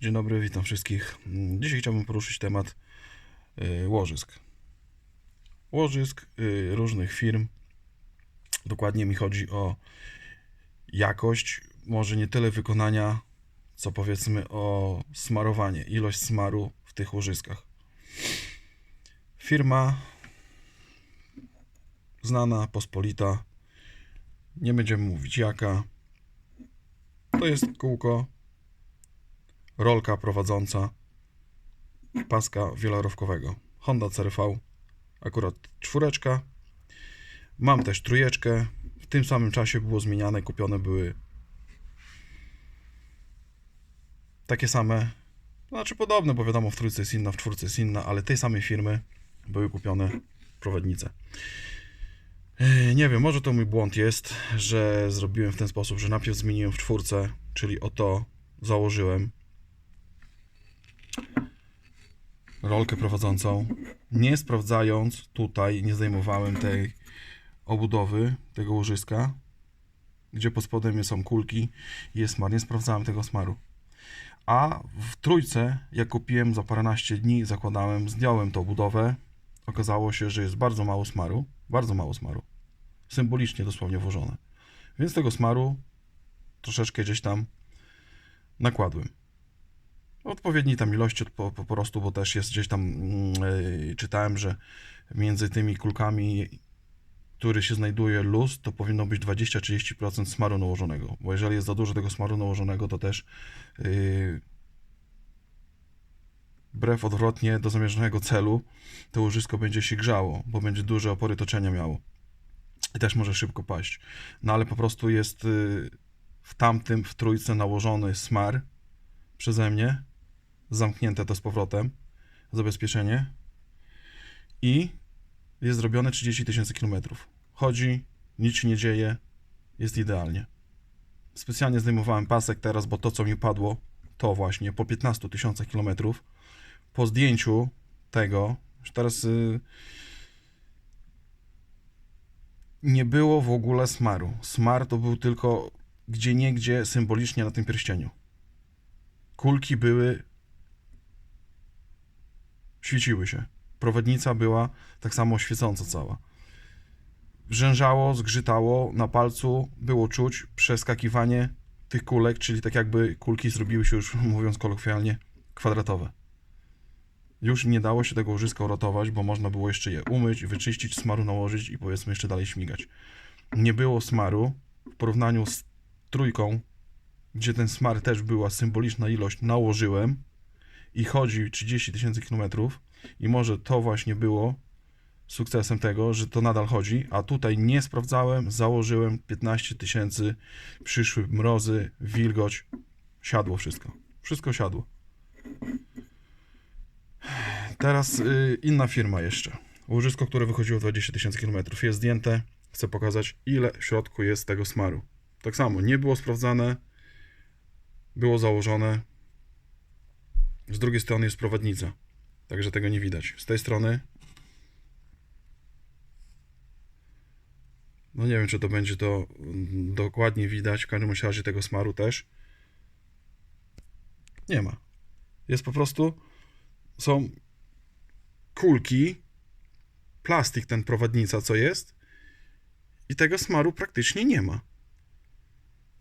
Dzień dobry, witam wszystkich. Dzisiaj chciałbym poruszyć temat y, łożysk. Łożysk y, różnych firm. Dokładnie mi chodzi o jakość, może nie tyle wykonania, co powiedzmy o smarowanie, ilość smaru w tych łożyskach. Firma znana, pospolita, nie będziemy mówić jaka. To jest kółko rolka prowadząca paska wielorowkowego. Honda CRV, akurat czwóreczka. Mam też trójeczkę. W tym samym czasie było zmieniane, kupione były takie same, znaczy podobne, bo wiadomo w trójce jest inna, w czwórce jest inna, ale tej samej firmy były kupione prowadnice. Nie wiem, może to mój błąd jest, że zrobiłem w ten sposób, że najpierw zmieniłem w czwórce, czyli o to założyłem rolkę prowadzącą. Nie sprawdzając tutaj, nie zdejmowałem tej obudowy, tego łożyska, gdzie pod spodem są kulki i jest smar. Nie sprawdzałem tego smaru. A w trójce, jak kupiłem za paręnaście dni, zakładałem, zdjąłem tą budowę. Okazało się, że jest bardzo mało smaru. Bardzo mało smaru. Symbolicznie dosłownie włożone. Więc tego smaru troszeczkę gdzieś tam nakładłem. Odpowiedniej tam ilości po, po prostu, bo też jest gdzieś tam, yy, czytałem, że między tymi kulkami, który się znajduje luz, to powinno być 20-30% smaru nałożonego, bo jeżeli jest za dużo tego smaru nałożonego, to też yy, wbrew odwrotnie do zamierzonego celu, to łożysko będzie się grzało, bo będzie duże opory toczenia miało i też może szybko paść. No ale po prostu jest yy, w tamtym, w trójce nałożony smar przeze mnie, zamknięte to z powrotem, zabezpieczenie i jest zrobione 30 tysięcy kilometrów. Chodzi, nic się nie dzieje, jest idealnie. Specjalnie zdejmowałem pasek teraz, bo to co mi padło, to właśnie po 15 tysiącach kilometrów, po zdjęciu tego, już teraz y, nie było w ogóle smaru. Smar to był tylko gdzie niegdzie symbolicznie na tym pierścieniu. Kulki były świeciły się. Prowadnica była tak samo świecąca cała. Brzężało, zgrzytało, na palcu było czuć przeskakiwanie tych kulek, czyli tak jakby kulki zrobiły się już, mówiąc kolokwialnie, kwadratowe. Już nie dało się tego łożyska uratować, bo można było jeszcze je umyć, wyczyścić, smaru nałożyć i powiedzmy jeszcze dalej śmigać. Nie było smaru w porównaniu z trójką, gdzie ten smar też była symboliczna ilość, nałożyłem i chodzi 30 tysięcy kilometrów i może to właśnie było sukcesem tego, że to nadal chodzi, a tutaj nie sprawdzałem, założyłem 15 tysięcy, przyszły mrozy, wilgoć, siadło wszystko. Wszystko siadło. Teraz y, inna firma jeszcze. Łożysko, które wychodziło 20 tysięcy kilometrów jest zdjęte. Chcę pokazać, ile w środku jest tego smaru. Tak samo, nie było sprawdzane, było założone. Z drugiej strony jest prowadnica, także tego nie widać. Z tej strony, no nie wiem, czy to będzie to mm, dokładnie widać. W każdym razie tego smaru też nie ma. Jest po prostu, są kulki, plastik ten prowadnica, co jest, i tego smaru praktycznie nie ma.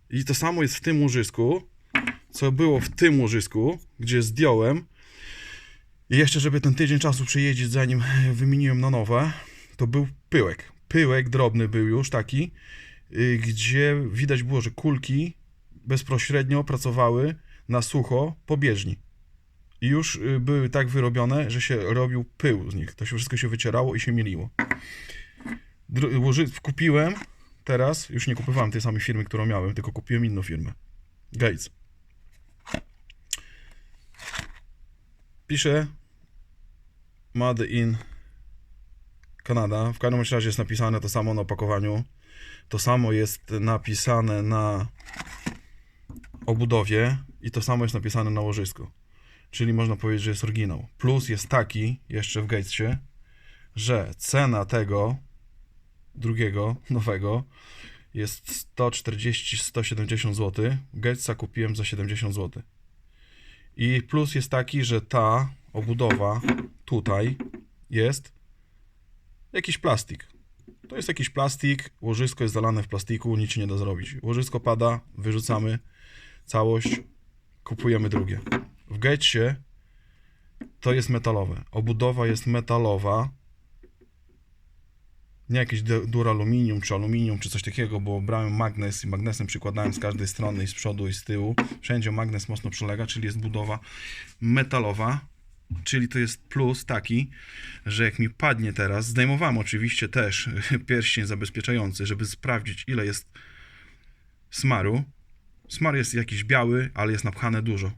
I to samo jest w tym łożysku, co było w tym łożysku, gdzie zdjąłem. I jeszcze, żeby ten tydzień czasu przejeździć, zanim wymieniłem na nowe, to był pyłek. Pyłek drobny był już taki, y, gdzie widać było, że kulki bezpośrednio pracowały na sucho po bieżni. I już y, były tak wyrobione, że się robił pył z nich. To się wszystko się wycierało i się mieliło. Kupiłem teraz, już nie kupowałem tej samej firmy, którą miałem, tylko kupiłem inną firmę. Gates. Pisze Made in Kanada. W każdym razie jest napisane to samo na opakowaniu. To samo jest napisane na obudowie i to samo jest napisane na łożysku. Czyli można powiedzieć, że jest oryginał. Plus jest taki jeszcze w Gatesie, że cena tego drugiego, nowego jest 140-170 zł. Gatesa kupiłem za 70 zł. I plus jest taki, że ta obudowa tutaj jest jakiś plastik. To jest jakiś plastik, łożysko jest zalane w plastiku, nic nie da zrobić. Łożysko pada, wyrzucamy całość, kupujemy drugie. W Gatesie to jest metalowe. Obudowa jest metalowa. Nie jakieś du- duraluminium czy aluminium czy coś takiego, bo brałem magnes i magnesem przykładałem z każdej strony i z przodu i z tyłu. Wszędzie magnes mocno przylega, czyli jest budowa metalowa. Czyli to jest plus taki, że jak mi padnie teraz, zdejmowałem oczywiście też pierścień zabezpieczający, żeby sprawdzić ile jest smaru. Smar jest jakiś biały, ale jest napchane dużo.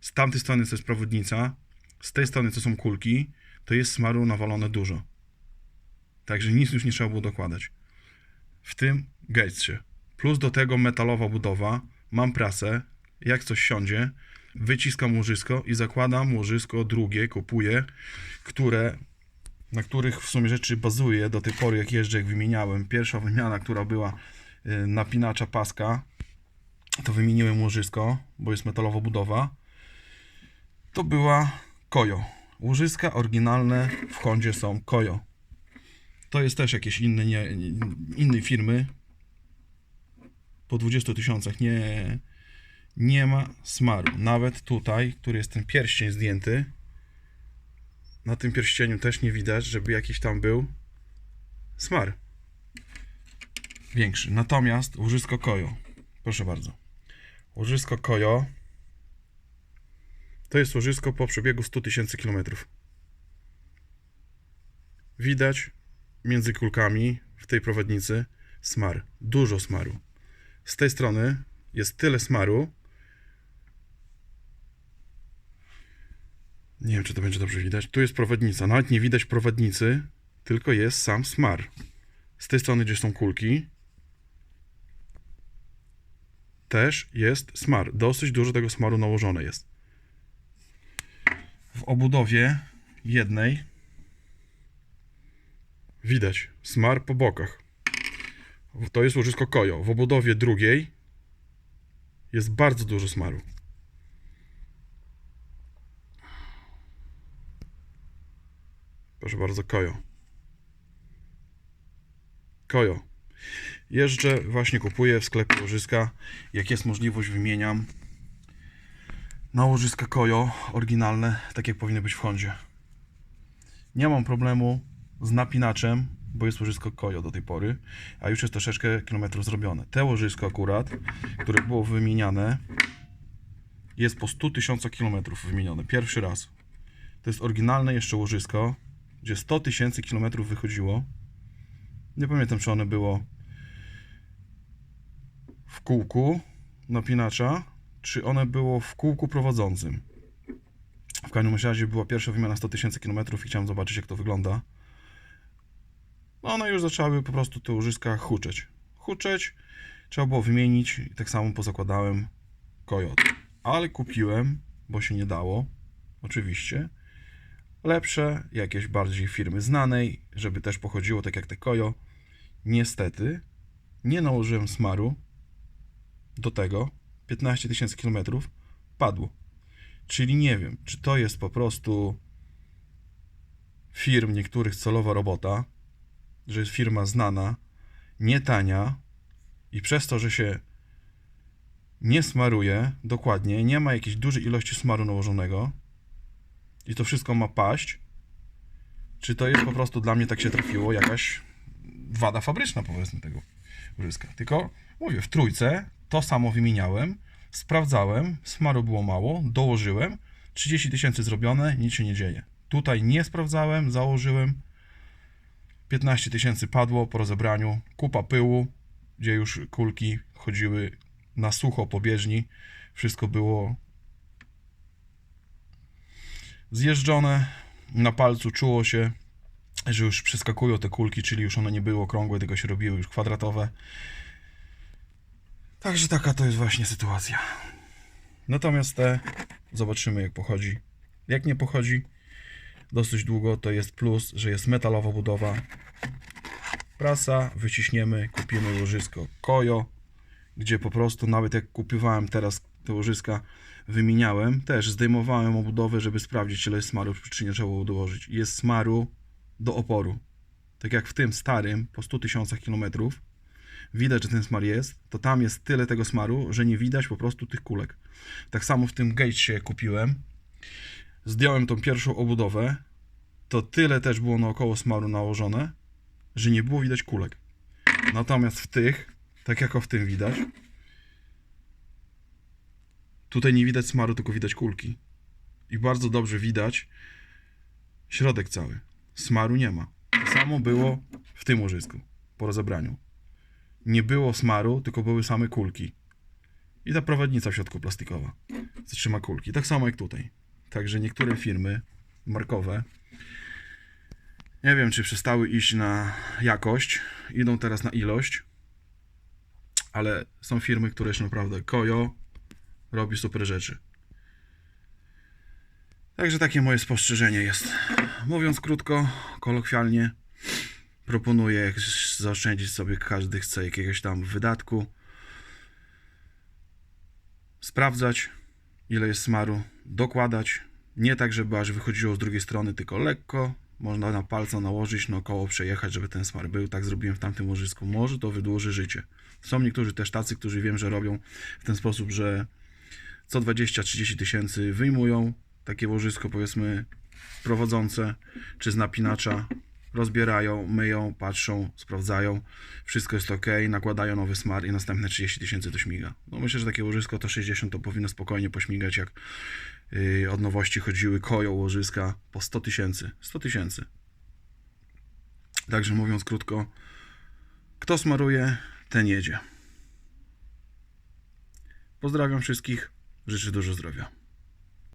Z tamtej strony to jest przewodnica, z tej strony to są kulki, to jest smaru nawalone dużo. Także nic już nie trzeba było dokładać. W tym Gatesie. Plus do tego metalowa budowa, mam prasę, jak coś siądzie, wyciskam łożysko i zakładam łożysko drugie, kupuję, które, na których w sumie rzeczy bazuję do tej pory, jak jeżdżę, jak wymieniałem. Pierwsza wymiana, która była y, napinacza paska, to wymieniłem łożysko, bo jest metalowa budowa. To była Kojo. Łożyska oryginalne w Hondzie są Kojo. To jest też jakieś inne, nie, innej firmy. Po 20 tysiącach nie, nie ma smaru. Nawet tutaj, który jest ten pierścień zdjęty, na tym pierścieniu też nie widać, żeby jakiś tam był smar. Większy. Natomiast łożysko Kojo. Proszę bardzo. Łożysko Kojo to jest łożysko po przebiegu 100 tysięcy kilometrów. Widać między kulkami w tej prowadnicy smar. Dużo smaru. Z tej strony jest tyle smaru. Nie wiem, czy to będzie dobrze widać. Tu jest prowadnica. Nawet nie widać prowadnicy, tylko jest sam smar. Z tej strony, gdzie są kulki, też jest smar. Dosyć dużo tego smaru nałożone jest. W obudowie jednej widać smar po bokach. To jest łożysko kojo. W obudowie drugiej jest bardzo dużo smaru. Proszę bardzo, kojo. Kojo. Jeżdżę, właśnie kupuję w sklepie łożyska. Jak jest możliwość, wymieniam na łożyska Kojo oryginalne, tak jak powinny być w Hondzie. Nie mam problemu z napinaczem, bo jest łożysko Kojo do tej pory, a już jest troszeczkę kilometrów zrobione. Te łożysko akurat, które było wymieniane, jest po 100 tysiącach kilometrów wymienione. Pierwszy raz. To jest oryginalne jeszcze łożysko, gdzie 100 tysięcy kilometrów wychodziło. Nie pamiętam, czy one było w kółku napinacza, czy one było w kółku prowadzącym. W każdym razie była pierwsza wymiana 100 tysięcy kilometrów i chciałem zobaczyć, jak to wygląda. No one już zaczęły po prostu te łożyska huczeć. Huczeć, trzeba było wymienić i tak samo pozakładałem Kojot. Ale kupiłem, bo się nie dało, oczywiście, lepsze, jakieś bardziej firmy znanej, żeby też pochodziło tak jak te Kojo. Niestety, nie nałożyłem smaru do tego, 15 tysięcy kilometrów, padło. Czyli nie wiem, czy to jest po prostu firm niektórych celowa robota, że jest firma znana, nie tania i przez to, że się nie smaruje dokładnie, nie ma jakiejś dużej ilości smaru nałożonego i to wszystko ma paść, czy to jest po prostu dla mnie tak się trafiło jakaś wada fabryczna powiedzmy tego łyżka. Tylko mówię, w trójce to samo wymieniałem, sprawdzałem, smaru było mało, dołożyłem, 30 tysięcy zrobione, nic się nie dzieje. Tutaj nie sprawdzałem, założyłem, 15 tysięcy padło po rozebraniu, kupa pyłu, gdzie już kulki chodziły na sucho po bieżni, wszystko było zjeżdżone, na palcu czuło się, że już przeskakują te kulki, czyli już one nie były okrągłe, tylko się robiły już kwadratowe. Także taka to jest właśnie sytuacja. Natomiast te zobaczymy jak pochodzi. Jak nie pochodzi dosyć długo, to jest plus, że jest metalowa budowa. Prasa, wyciśniemy, kupimy łożysko Kojo, gdzie po prostu nawet jak kupowałem teraz te łożyska wymieniałem, też zdejmowałem obudowę, żeby sprawdzić, ile jest smaru, czy nie trzeba było dołożyć. Jest smaru do oporu. Tak jak w tym starym, po 100 tysiącach kilometrów, widać, że ten smar jest, to tam jest tyle tego smaru, że nie widać po prostu tych kulek. Tak samo w tym Gatesie kupiłem. Zdjąłem tą pierwszą obudowę, to tyle też było naokoło smaru nałożone, że nie było widać kulek. Natomiast w tych, tak jako w tym widać, tutaj nie widać smaru, tylko widać kulki. I bardzo dobrze widać środek cały. Smaru nie ma. To samo było w tym łożysku po rozebraniu. Nie było smaru, tylko były same kulki. I ta prowadnica w środku plastikowa zatrzyma kulki. Tak samo jak tutaj. Także niektóre firmy markowe nie wiem, czy przestały iść na jakość, idą teraz na ilość, ale są firmy, które jeszcze naprawdę kojo robi super rzeczy. Także takie moje spostrzeżenie jest. Mówiąc krótko, kolokwialnie, proponuję zaoszczędzić sobie, każdy chce jakiegoś tam wydatku, sprawdzać ile jest smaru, dokładać, nie tak, żeby aż wychodziło z drugiej strony, tylko lekko, można na palca nałożyć, naokoło przejechać, żeby ten smar był. Tak zrobiłem w tamtym łożysku. Może to wydłuży życie. Są niektórzy też tacy, którzy wiem, że robią w ten sposób, że co 20-30 tysięcy wyjmują takie łożysko, powiedzmy, prowadzące, czy z napinacza, rozbierają, myją, patrzą, sprawdzają, wszystko jest ok, nakładają nowy smar i następne 30 tysięcy to śmiga. No myślę, że takie łożysko to 60 to powinno spokojnie pośmigać, jak yy, od nowości chodziły koją łożyska po 100 tysięcy. 100 tysięcy. Także mówiąc krótko, kto smaruje, ten jedzie. Pozdrawiam wszystkich, życzę dużo zdrowia.